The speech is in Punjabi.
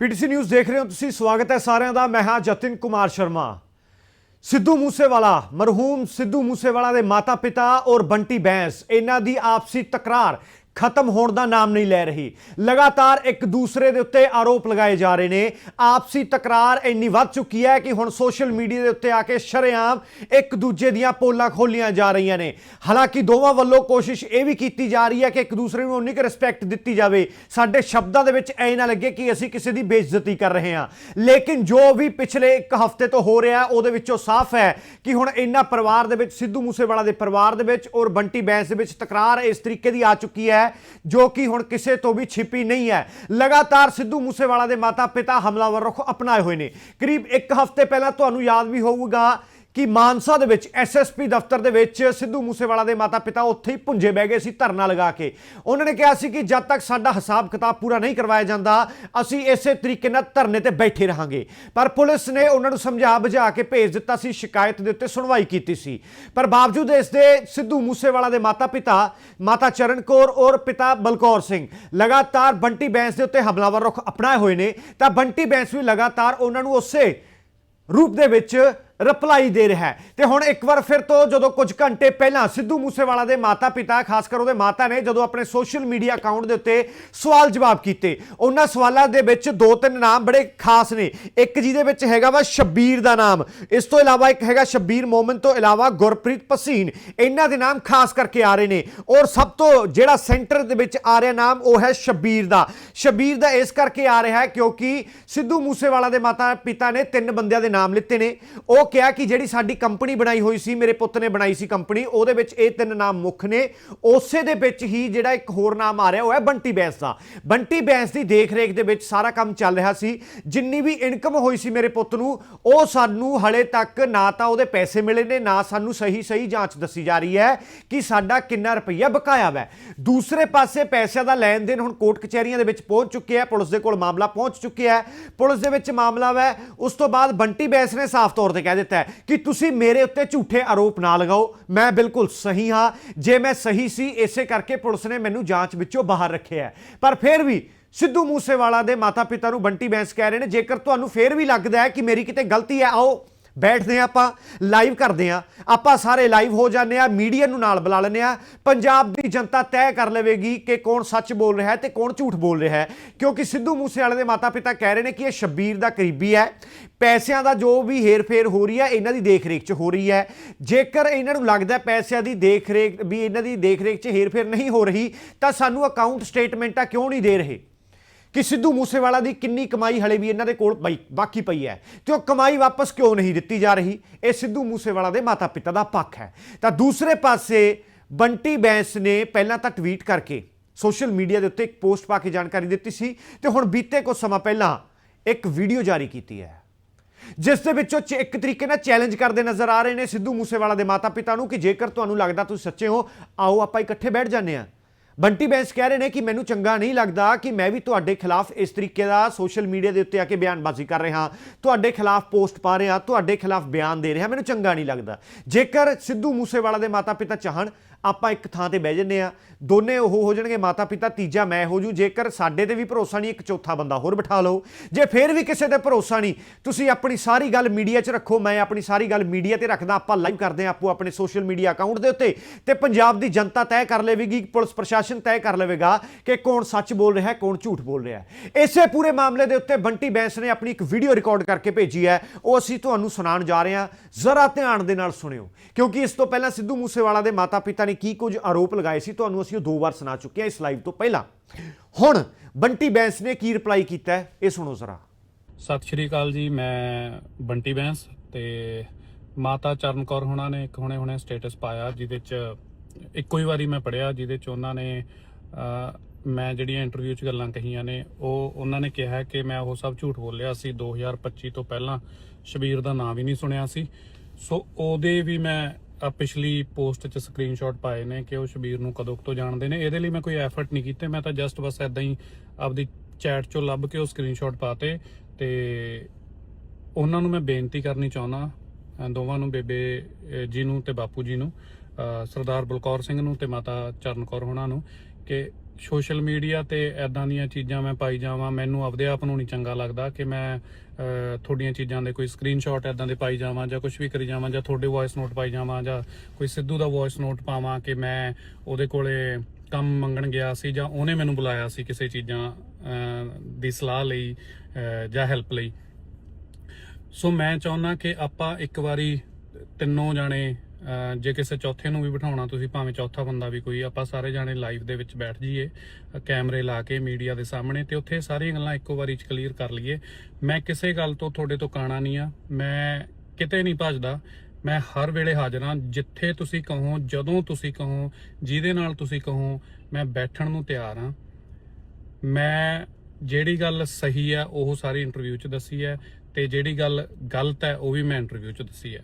ਪੀਟੀਸੀ ਨਿਊਜ਼ ਦੇਖ ਰਹੇ ਹੋ ਤੁਸੀਂ। ਸਵਾਗਤ ਹੈ ਸਾਰਿਆਂ ਦਾ। ਮੈਂ ਹਾਂ ਜਤਿਨ ਕੁਮਾਰ ਸ਼ਰਮਾ। ਸਿੱਧੂ ਮੂਸੇਵਾਲਾ, ਮਰਹੂਮ ਸਿੱਧੂ ਮੂਸੇਵਾਲਾ ਦੇ ਮਾਤਾ-ਪਿਤਾ ਔਰ ਬੰਟੀ ਬੈਂਸ, ਇਹਨਾਂ ਦੀ ਆਪਸੀ ਤਕਰਾਰ। ਖਤਮ ਹੋਣ ਦਾ ਨਾਮ ਨਹੀਂ ਲੈ ਰਹੀ। ਲਗਾਤਾਰ ਇੱਕ ਦੂਸਰੇ ਦੇ ਉੱਤੇ ਆਰੋਪ ਲਗਾਏ ਜਾ ਰਹੇ ਨੇ। ਆਪਸੀ ਤਕਰਾਰ ਇੰਨੀ ਵੱਧ ਚੁੱਕੀ ਹੈ ਕਿ ਹੁਣ ਸੋਸ਼ਲ ਮੀਡੀਆ ਦੇ ਉੱਤੇ ਆ ਕੇ ਸ਼ਰੇਆਮ ਇੱਕ ਦੂਜੇ ਦੀਆਂ ਪੋਲਾਂ ਖੋਲੀਆਂ ਜਾ ਰਹੀਆਂ ਨੇ। ਹਾਲਾਂਕਿ ਦੋਵਾਂ ਵੱਲੋਂ ਕੋਸ਼ਿਸ਼ ਇਹ ਵੀ ਕੀਤੀ ਜਾ ਰਹੀ ਹੈ ਕਿ ਇੱਕ ਦੂਸਰੇ ਨੂੰ ਉਨੀ ਕੁ ਰਿਸਪੈਕਟ ਦਿੱਤੀ ਜਾਵੇ। ਸਾਡੇ ਸ਼ਬਦਾਂ ਦੇ ਵਿੱਚ ਐ ਨਾ ਲੱਗੇ ਕਿ ਅਸੀਂ ਕਿਸੇ ਦੀ ਬੇਇੱਜ਼ਤੀ ਕਰ ਰਹੇ ਹਾਂ। ਲੇਕਿਨ ਜੋ ਵੀ ਪਿਛਲੇ ਇੱਕ ਹਫ਼ਤੇ ਤੋਂ ਹੋ ਰਿਹਾ, ਉਹਦੇ ਵਿੱਚੋਂ ਸਾਫ਼ ਹੈ ਕਿ ਹੁਣ ਇਹਨਾਂ ਪਰਿਵਾਰ ਦੇ ਵਿੱਚ, ਸਿੱਧੂ ਮੂਸੇਵਾਲਾ ਦੇ ਪਰਿਵਾਰ ਦੇ ਵਿੱਚ ਔਰ ਬੰਟੀ ਬੈਂਸ ਦੇ ਵਿੱਚ ਤਕਰਾਰ ਇਸ ਤਰੀਕੇ ਦੀ ਆ ਚੁੱਕੀ ਹੈ ਜੋ ਕਿ ਹੁਣ ਕਿਸੇ ਤੋਂ ਵੀ ਛਿਪੀ ਨਹੀਂ ਹੈ। ਲਗਾਤਾਰ ਸਿੱਧੂ ਮੂਸੇਵਾਲਾ ਦੇ ਮਾਤਾ ਪਿਤਾ ਹਮਲਾਵਰ ਰੁਖ ਅਪਣਾਏ ਹੋਏ ਨੇ। ਕਰੀਬ ਇੱਕ ਹਫ਼ਤੇ ਪਹਿਲਾਂ ਤੁਹਾਨੂੰ ਯਾਦ ਵੀ ਹੋਊਗਾ ਕਿ ਮਾਨਸਾ ਦੇ ਵਿੱਚ ਐਸਐਸਪੀ ਦਫ਼ਤਰ ਦੇ ਵਿੱਚ ਸਿੱਧੂ ਮੂਸੇਵਾਲਾ ਦੇ ਮਾਤਾ-ਪਿਤਾ ਉੱਥੇ ਹੀ ਪੁੰਜੇ ਬਹਿ ਗਏ ਸੀ ਧਰਨਾ ਲਗਾ ਕੇ। ਉਹਨਾਂ ਨੇ ਕਿਹਾ ਸੀ ਕਿ ਜਦ ਤੱਕ ਸਾਡਾ ਹਿਸਾਬ ਕਿਤਾਬ ਪੂਰਾ ਨਹੀਂ ਕਰਵਾਇਆ ਜਾਂਦਾ, ਅਸੀਂ ਇਸੇ ਤਰੀਕੇ ਨਾਲ ਧਰਨੇ ਤੇ ਬੈਠੇ ਰਹਾਂਗੇ। ਪਰ ਪੁਲਿਸ ਨੇ ਉਹਨਾਂ ਨੂੰ ਸਮਝਾ ਬੁਝਾ ਕੇ ਭੇਜ ਦਿੱਤਾ ਸੀ, ਸ਼ਿਕਾਇਤ ਦੇ ਉੱਤੇ ਸੁਣਵਾਈ ਕੀਤੀ ਸੀ। ਪਰ ਬਾਵਜੂਦ ਇਸ ਦੇ ਸਿੱਧੂ ਮੂਸੇਵਾਲਾ ਦੇ ਮਾਤਾ-ਪਿਤਾ ਮਾਤਾ ਚਰਨ ਕੌਰ ਔਰ ਪਿਤਾ ਬਲਕੌਰ ਸਿੰਘ, ਲਗਾਤਾਰ ਬੰਟੀ ਬੈਂਸ ਦੇ ਉੱਤੇ ਹਮਲਾਵਰ ਰੁਖ ਅਪਣਾਏ ਹੋਏ ਨੇ, ਤਾਂ ਬੰਟੀ ਬੈਂਸ ਵੀ ਲਗਾਤਾਰ ਉਹਨਾਂ ਨੂੰ ਉਸੇ ਰੂਪ ਦੇ ਵਿੱਚ ਰਿਪਲਾਈ ਦੇ ਰਿਹਾ ਹੈ। ਤੇ ਹੁਣ ਇੱਕ ਵਾਰ ਫਿਰ ਤੋਂ ਜਦੋਂ ਕੁਝ ਘੰਟੇ ਪਹਿਲਾਂ ਸਿੱਧੂ ਮੂਸੇਵਾਲਾ ਦੇ ਮਾਤਾ-ਪਿਤਾ, ਖਾਸ ਕਰ ਉਹਦੇ ਮਾਤਾ ਨੇ ਜਦੋਂ ਆਪਣੇ ਸੋਸ਼ਲ ਮੀਡੀਆ ਅਕਾਊਂਟ ਦੇ ਉੱਤੇ ਸਵਾਲ ਜਵਾਬ ਕੀਤੇ, ਉਹਨਾਂ ਸਵਾਲਾਂ ਦੇ ਵਿੱਚ ਦੋ ਤਿੰਨ ਨਾਮ ਬੜੇ ਖਾਸ ਨੇ। ਇੱਕ ਜਿਹਦੇ ਵਿੱਚ ਹੈਗਾ ਵਾ ਸ਼ਬੀਰ ਦਾ ਨਾਮ। ਇਸ ਤੋਂ ਇਲਾਵਾ ਇੱਕ ਹੈਗਾ ਸ਼ਬੀਰ ਮੋਮਨ, ਤੋਂ ਇਲਾਵਾ ਗੁਰਪ੍ਰੀਤ ਪਸੀਨ। ਇਹਨਾਂ ਦੇ ਨਾਮ ਖਾਸ ਕਰਕੇ ਆ ਰਹੇ ਨੇ। ਔਰ ਸਭ ਤੋਂ ਜਿਹੜਾ ਸੈਂਟਰ ਦੇ ਵਿੱਚ ਆ ਰਿਹਾ ਨਾਮ, ਉਹ ਹੈ ਸ਼ਬੀਰ ਦਾ। ਸ਼ਬੀਰ ਦਾ ਇਸ ਕਰਕੇ ਆ ਰਿਹਾ ਹੈ ਕਿਉਂਕਿ ਸਿੱਧੂ ਮੂਸੇਵਾਲਾ ਦੇ ਮਾਤਾ ਪਿਤਾ ਨੇ ਤਿੰਨ ਬੰਦਿਆਂ ਦੇ ਨਾਮ ਲਿੱਤੇ ਨੇ। ਉਹ ਕਿਹਾ ਕਿ ਜਿਹੜੀ ਸਾਡੀ ਕੰਪਨੀ ਬਣਾਈ ਹੋਈ ਸੀ, ਮੇਰੇ ਪੁੱਤ ਨੇ ਬਣਾਈ ਸੀ ਕੰਪਨੀ, ਉਹਦੇ ਵਿੱਚ ਇਹ ਤਿੰਨ ਨਾਮ ਮੁੱਖ ਨੇ। ਉਸੇ ਦੇ ਵਿੱਚ ਹੀ ਜਿਹੜਾ ਇੱਕ ਹੋਰ ਨਾਮ ਆ ਰਿਹਾ, ਉਹ ਹੈ ਬੰਟੀ ਬੈਂਸ ਦਾ। ਬੰਟੀ ਬੈਂਸ ਦੀ ਦੇਖ-ਰੇਖ ਦੇ ਵਿੱਚ ਸਾਰਾ ਕੰਮ ਚੱਲ ਰਿਹਾ ਸੀ। ਜਿੰਨੀ ਵੀ ਇਨਕਮ ਹੋਈ ਸੀ ਮੇਰੇ ਪੁੱਤ ਨੂੰ, ਉਹ ਸਾਨੂੰ ਹਲੇ ਤੱਕ ਨਾ ਤਾਂ ਉਹਦੇ ਪੈਸੇ ਮਿਲੇ ਨੇ, ਨਾ ਸਾਨੂੰ ਸਹੀ ਸਹੀ ਜਾਂਚ ਦੱਸੀ ਜਾ ਰਹੀ ਹੈ ਕਿ ਸਾਡਾ ਕਿੰਨਾ ਰੁਪਈਆ ਬਕਾਇਆ ਵੈ। ਦੂਸਰੇ ਪਾਸੇ ਪੈਸਿਆਂ ਦਾ ਲੈਣ ਦੇਣ ਹੁਣ ਕੋਰਟ ਕਚਹਿਰੀਆਂ ਦੇ ਵਿੱਚ ਪਹੁੰਚ ਚੁੱਕਿਆ ਹੈ, ਪੁਲਿਸ ਦੇ ਕੋਲ ਮਾਮਲਾ ਪਹੁੰਚ ਚੁੱਕਿਆ ਹੈ। ਪੁਲਿਸ ਦੇ ਵਿੱਚ ਮਾਮਲਾ ਵੈ, ਉਸ ਤੋਂ ਬਾਅਦ ਬੰਟੀ ਬੈਂਸ ਨੇ ਸਾਫ਼ ਤੌਰ ਤੇ ਕਹਿ ਦਿੱਤਾ ਹੈ ਕਿ ਤੁਸੀਂ ਮੇਰੇ ਉੱਤੇ ਝੂਠੇ ਆਰੋਪ ਨਾ ਲਗਾਓ। ਮੈਂ ਬਿਲਕੁਲ ਸਹੀ ਹਾਂ। ਜੇ ਮੈਂ ਸਹੀ ਸੀ, ਇਸੇ ਕਰਕੇ ਪੁਲਿਸ ਨੇ ਮੈਨੂੰ ਜਾਂਚ ਵਿੱਚੋਂ ਬਾਹਰ ਰੱਖਿਆ ਪਰ ਫਿਰ ਵੀ ਸਿੱਧੂ ਮੂਸੇਵਾਲਾ ਦੇ ਮਾਤਾ-ਪਿਤਾ ਨੂੰ ਬੰਟੀ ਬੈਂਸ ਕਹਿ ਰਹੇ ਨੇ, ਜੇਕਰ ਤੁਹਾਨੂੰ ਫਿਰ ਵੀ ਲੱਗਦਾ ਹੈ ਕਿ ਮੇਰੀ ਕਿਤੇ ਗਲਤੀ ਹੈ, ਆਓ। ਬੈਠਦੇ ਹਾਂ ਆਪਾਂ ਲਾਈਵ ਕਰਦੇ ਹਾਂ। ਆਪਾਂ ਸਾਰੇ ਲਾਈਵ ਹੋ ਜਾਂਦੇ ਆ ਮੀਡੀਆ ਨੂੰ ਨਾਲ ਬੁਲਾ ਲੈਂਦੇ ਆ ਪੰਜਾਬ ਦੀ ਜਨਤਾ ਤੈਅ ਕਰ ਲਵੇਗੀ ਕਿ ਕੌਣ ਸੱਚ ਬੋਲ ਰਿਹਾ ਹੈ ਤੇ ਕੌਣ ਝੂਠ ਬੋਲ ਰਿਹਾ ਹੈ। ਕਿਉਂਕਿ ਸਿੱਧੂ ਮੂਸੇਵਾਲੇ ਦੇ ਮਾਤਾ-ਪਿਤਾ ਕਹਿ ਰਹੇ ਨੇ ਕਿ ਇਹ ਸ਼ਬੀਰ ਦਾ ਕਰੀਬੀ ਹੈ। ਪੈਸਿਆਂ ਦਾ ਜੋ ਵੀ ਹੇਰ-ਫੇਰ ਹੋ ਰਹੀ ਹੈ, ਇਹਨਾਂ ਦੀ ਦੇਖ-ਰੇਖ 'ਚ ਹੋ ਰਹੀ ਹੈ। ਜੇਕਰ ਇਹਨਾਂ ਨੂੰ ਲੱਗਦਾ ਪੈਸਿਆਂ ਦੀ ਦੇਖ-ਰੇਖ, ਵੀ ਇਹਨਾਂ ਦੀ ਦੇਖ-ਰੇਖ 'ਚ ਹੇਰ-ਫੇਰ ਨਹੀਂ ਹੋ ਰਹੀ, ਤਾਂ ਸਾਨੂੰ ਅਕਾਊਂਟ ਸਟੇਟਮੈਂਟਾਂ ਕਿਉਂ ਨਹੀਂ ਦੇ ਰਹੇ? ਕਿ ਸਿੱਧੂ ਮੂਸੇਵਾਲਾ ਦੀ ਕਿੰਨੀ ਕਮਾਈ ਹਲੇ ਵੀ ਇਹਨਾਂ ਦੇ ਕੋਲ ਬਈ ਬਾਕੀ ਪਈ ਹੈ। ਤੇ ਉਹ ਕਮਾਈ ਵਾਪਸ ਕਿਉਂ ਨਹੀਂ ਦਿੱਤੀ ਜਾ ਰਹੀ? ਇਹ ਸਿੱਧੂ ਮੂਸੇਵਾਲਾ ਦੇ ਮਾਤਾ-ਪਿਤਾ ਦਾ ਪੱਖ ਹੈ। ਤਾਂ ਦੂਸਰੇ ਪਾਸੇ ਬੰਟੀ ਬੈਂਸ ਨੇ ਪਹਿਲਾਂ ਤਾਂ ਟਵੀਟ ਕਰਕੇ ਸੋਸ਼ਲ ਮੀਡੀਆ ਦੇ ਉੱਤੇ ਇੱਕ ਪੋਸਟ ਪਾ ਕੇ ਜਾਣਕਾਰੀ ਦਿੱਤੀ ਸੀ ਤੇ ਹੁਣ ਬੀਤੇ ਕੁਝ ਸਮਾਂ ਪਹਿਲਾਂ ਇੱਕ ਵੀਡੀਓ ਜਾਰੀ ਕੀਤੀ ਹੈ। ਜਿਸ ਦੇ ਵਿੱਚੋਂ ਚ- ਇੱਕ ਤਰੀਕੇ ਨਾਲ ਚੈਲੰਜ ਕਰਦੇ ਨਜ਼ਰ ਆ ਰਹੇ ਨੇ ਸਿੱਧੂ ਮੂਸੇਵਾਲਾ ਦੇ ਮਾਤਾ-ਪਿਤਾ ਨੂੰ ਕਿ ਜੇਕਰ ਤੁਹਾਨੂੰ ਲੱਗਦਾ ਤੁਸੀਂ ਸੱਚੇ ਹੋ, ਆਓ ਆਪਾਂ ਇਕੱਠੇ ਬੈਠ ਜਾਂਦੇ ਹਾਂ। ਬੰਟੀ ਬੈਂਸ ਕਹਿ ਰਹੇ ਨੇ ਕਿ ਮੈਨੂੰ ਚੰਗਾ ਨਹੀਂ ਲੱਗਦਾ ਕਿ ਮੈਂ ਵੀ ਤੁਹਾਡੇ ਖਿਲਾਫ ਇਸ ਤਰੀਕੇ ਦਾ ਸੋਸ਼ਲ ਮੀਡੀਆ ਦੇ ਉੱਤੇ ਆ ਕੇ ਬਿਆਨਬਾਜ਼ੀ ਕਰ ਰਿਹਾ ਤੁਹਾਡੇ ਖਿਲਾਫ ਪੋਸਟ ਪਾ ਰਿਹਾ, ਤੁਹਾਡੇ ਖਿਲਾਫ ਬਿਆਨ ਦੇ ਰਿਹਾ, ਮੈਨੂੰ ਚੰਗਾ ਨਹੀਂ ਲੱਗਦਾ। ਜੇਕਰ ਸਿੱਧੂ ਮੂਸੇਵਾਲਾ ਦੇ ਮਾਤਾ-ਪਿਤਾ ਚਾਹਣ ਆਪਾਂ ਇੱਕ ਥਾਂ ਤੇ ਬਹਿ ਜੰਨੇ ਆ। ਦੋਨੇ ਉਹ ਹੋ ਜਾਣਗੇ, ਮਾਤਾ ਪਿਤਾ, ਤੀਜਾ ਮੈਂ ਹੋ ਜੂ। ਜੇਕਰ ਸਾਡੇ ਤੇ ਵੀ ਭਰੋਸਾ ਨਹੀਂ, ਇੱਕ ਚੌਥਾ ਬੰਦਾ ਹੋਰ ਬਿਠਾ ਲਓ। ਜੇ ਫੇਰ ਵੀ ਕਿਸੇ ਤੇ ਭਰੋਸਾ ਨਹੀਂ, ਤੁਸੀਂ ਆਪਣੀ ਸਾਰੀ ਗੱਲ ਮੀਡੀਆ 'ਚ ਰੱਖੋ, ਮੈਂ ਆਪਣੀ ਸਾਰੀ ਗੱਲ ਮੀਡੀਆ ਤੇ ਰੱਖਦਾ, ਆਪਾਂ ਲਾਈਵ ਕਰਦੇ ਆ ਆਪੋ ਆਪਣੇ ਸੋਸ਼ਲ ਮੀਡੀਆ ਅਕਾਊਂਟ ਦੇ ਉੱਤੇ। ਤੇ ਪੰਜਾਬ ਦੀ ਜਨਤਾ ਤੈਅ ਕਰ ਲਵੇਗੀ, ਪੁਲਿਸ ਪ੍ਰਸ਼ਾਸਨ ਤੈਅ ਕਰ ਲਵੇਗਾ ਕਿ ਕੌਣ ਸੱਚ ਬੋਲ ਰਿਹਾ ਹੈ ਕੌਣ ਝੂਠ ਬੋਲ ਰਿਹਾ ਹੈ। ਇਸੇ ਪੂਰੇ ਮਾਮਲੇ ਦੇ ਉੱਤੇ ਬੰਟੀ ਬੈਂਸ ਨੇ ਆਪਣੀ ਇੱਕ ਵੀਡੀਓ ਰਿਕਾਰਡ ਕਰਕੇ ਭੇਜੀ ਹੈ। ਉਹ ਅਸੀਂ ਤੁਹਾਨੂੰ ਸੁਣਾਉਣ ਜਾ ਰਹੇ ਹਾਂ ਜ਼ਰਾ ਧਿਆਨ ਦੇ ਨਾਲ ਸੁਣਿਓ, ਕਿਉਂਕਿ ਇਸ ਤੋਂ ਪਹਿਲਾਂ ਸਿੱਧੂ ਮੂਸੇਵਾਲਾ ਦੇ ਮਾਤਾ ਪਿਤਾ ਨੇ ਕੀ ਕੁਝ ਆਰੋਪ ਲਗਾਏ ਸੀ, ਤੁਹਾਨੂੰ ਅਸੀਂ ਉਹ ਦੋ ਵਾਰ ਸੁਣਾ ਚੁੱਕੇ ਹਾਂ ਇਸ ਲਾਈਵ ਤੋਂ ਪਹਿਲਾਂ। ਹੁਣ ਬੰਟੀ ਬੈਂਸ ਨੇ ਕੀ ਰਿਪਲਾਈ ਕੀਤਾ ਇਹ ਸੁਣੋ ਜ਼ਰਾ। ਸਤਿ ਸ਼੍ਰੀ ਅਕਾਲ ਜੀ, ਮੈਂ ਬੰਟੀ ਬੈਂਸ ਤੇ ਮਾਤਾ ਚਰਨ ਕੌਰ ਹੁਣਾਂ ਨੇ ਇੱਕ ਹੁਣੇ ਹੁਣੇ ਸਟੇਟਸ ਪਾਇਆ, ਜਿਹਦੇ ਚ ਇੱਕੋ ਹੀ ਵਾਰੀ ਮੈਂ ਪੜਿਆ ਜਿਹਦੇ ਚ ਉਹਨਾਂ ਨੇ ਮੈਂ ਜਿਹੜੀਆਂ ਇੰਟਰਵਿਊ 'ਚ ਗੱਲਾਂ ਕਹੀਆਂ ਨੇ, ਉਹ ਉਹਨਾਂ ਨੇ ਕਿਹਾ ਕਿ ਮੈਂ ਉਹ ਸਭ ਝੂਠ ਬੋਲਿਆ ਸੀ 2025 ਤੋਂ ਪਹਿਲਾਂ। ਸ਼ਬੀਰ ਦਾ ਨਾਮ ਵੀ ਨਹੀਂ ਸੁਣਿਆ ਸੀ। ਸੋ ਉਹਦੇ ਵੀ ਮੈਂ ਆਹ ਪਿਛਲੀ ਪੋਸਟ 'ਚ ਸਕਰੀਨਸ਼ਾਟ ਪਾਏ ਨੇ ਕਿ ਉਹ ਸ਼ਬੀਰ ਨੂੰ ਕਦੋਂ ਤੋਂ ਜਾਣਦੇ ਨੇ। ਇਹਦੇ ਲਈ ਮੈਂ ਕੋਈ ਐਫਰਟ ਨਹੀਂ ਕੀਤੇ। ਮੈਂ ਤਾਂ ਜਸਟ ਬਸ ਐਦਾਂ ਹੀ ਆਪਦੀ ਚੈਟ 'ਚੋਂ ਲੱਭ ਕੇ ਉਹ ਸਕਰੀਨਸ਼ਾਟ ਪਾਤੇ ਤੇ ਉਹਨਾਂ ਨੂੰ ਮੈਂ ਬੇਨਤੀ ਕਰਨੀ ਚਾਹੁੰਦਾ ਦੋਵਾਂ ਨੂੰ, ਬੇਬੇ ਜੀ ਨੂੰ ਤੇ ਬਾਪੂ ਜੀ ਨੂੰ ਸਰਦਾਰ ਬਲਕੌਰ ਸਿੰਘ ਨੂੰ ਤੇ ਮਾਤਾ ਚਰਨ ਕੌਰ ਹੋਣਾ ਨੂੰ ਕਿ ਸੋਸ਼ਲ ਮੀਡੀਆ ਤੇ ਐਦਾਂ ਦੀਆਂ ਚੀਜ਼ਾਂ ਮੈਂ ਪਾਈ ਜਾਵਾਂ, ਮੈਨੂੰ ਆਪਦੇ ਆਪ ਨੂੰ ਨਹੀਂ ਚੰਗਾ ਲੱਗਦਾ ਕਿ ਮੈਂ ਤੁਹਾਡੀਆਂ ਚੀਜ਼ਾਂ ਦੇ ਕੋਈ ਸਕਰੀਨਸ਼ਾਟ ਐਦਾਂ ਦੇ ਪਾਈ ਜਾਵਾਂ ਜਾਂ ਕੁਝ ਵੀ ਕਰੀ ਜਾਵਾਂ ਜਾਂ ਤੁਹਾਡੇ ਵੌਇਸ ਨੋਟ ਪਾਈ ਜਾਵਾਂ ਜਾਂ ਕੋਈ ਸਿੱਧੂ ਦਾ ਵੌਇਸ ਨੋਟ ਪਾਵਾਂ ਕਿ ਮੈਂ ਉਹਦੇ ਕੋਲੇ ਕੰਮ ਮੰਗਣ ਗਿਆ ਸੀ ਜਾਂ ਉਹਨੇ ਮੈਨੂੰ ਬੁਲਾਇਆ ਸੀ ਕਿਸੇ ਚੀਜ਼ਾਂ ਦੀ ਸਲਾਹ ਲਈ ਜਾਂ ਹੈਲਪ ਲਈ। ਸੋ ਮੈਂ ਚਾਹੁੰਦਾ ਕਿ ਆਪਾਂ ਇੱਕ ਵਾਰੀ ਤਿੰਨੋਂ ਜਾਣੇ ਜੇ ਕਿਸੇ ਚੌਥੇ ਨੂੰ ਵੀ ਬਿਠਾਉਣਾ, ਤੁਸੀਂ ਭਾਵੇਂ ਚੌਥਾ ਬੰਦਾ ਵੀ ਕੋਈ, ਆਪਾਂ ਸਾਰੇ ਜਾਣੇ ਲਾਈਵ ਦੇ ਵਿੱਚ ਬੈਠ ਜਾਈਏ ਕੈਮਰੇ ਲਾ ਕੇ ਮੀਡੀਆ ਦੇ ਸਾਹਮਣੇ, ਤੇ ਉੱਥੇ ਸਾਰੀਆਂ ਗੱਲਾਂ ਇੱਕੋ ਵਾਰੀ ਚ ਕਲੀਅਰ ਕਰ ਲਈਏ। ਮੈਂ ਕਿਸੇ ਗੱਲ ਤੋਂ ਤੁਹਾਡੇ ਤੋਂ ਕਾਣਾ ਨਹੀਂ ਆ, ਮੈਂ ਕਿਤੇ ਨਹੀਂ ਭੱਜਦਾ, ਮੈਂ ਹਰ ਵੇਲੇ ਹਾਜ਼ਰ ਹਾਂ, ਜਿੱਥੇ ਤੁਸੀਂ ਕਹੋ, ਜਦੋਂ ਤੁਸੀਂ ਕਹੋ, ਜਿਹਦੇ ਨਾਲ ਤੁਸੀਂ ਕਹੋ, ਮੈਂ ਬੈਠਣ ਨੂੰ ਤਿਆਰ ਹਾਂ। ਮੈਂ ਜਿਹੜੀ ਗੱਲ ਸਹੀ ਹੈ, ਉਹ ਸਾਰੀ ਇੰਟਰਵਿਊ 'ਚ ਦੱਸੀ ਹੈ, ਤੇ ਜਿਹੜੀ ਗੱਲ ਗਲਤ ਹੈ, ਉਹ ਵੀ ਮੈਂ ਇੰਟਰਵਿਊ 'ਚ ਦੱਸੀ ਹੈ।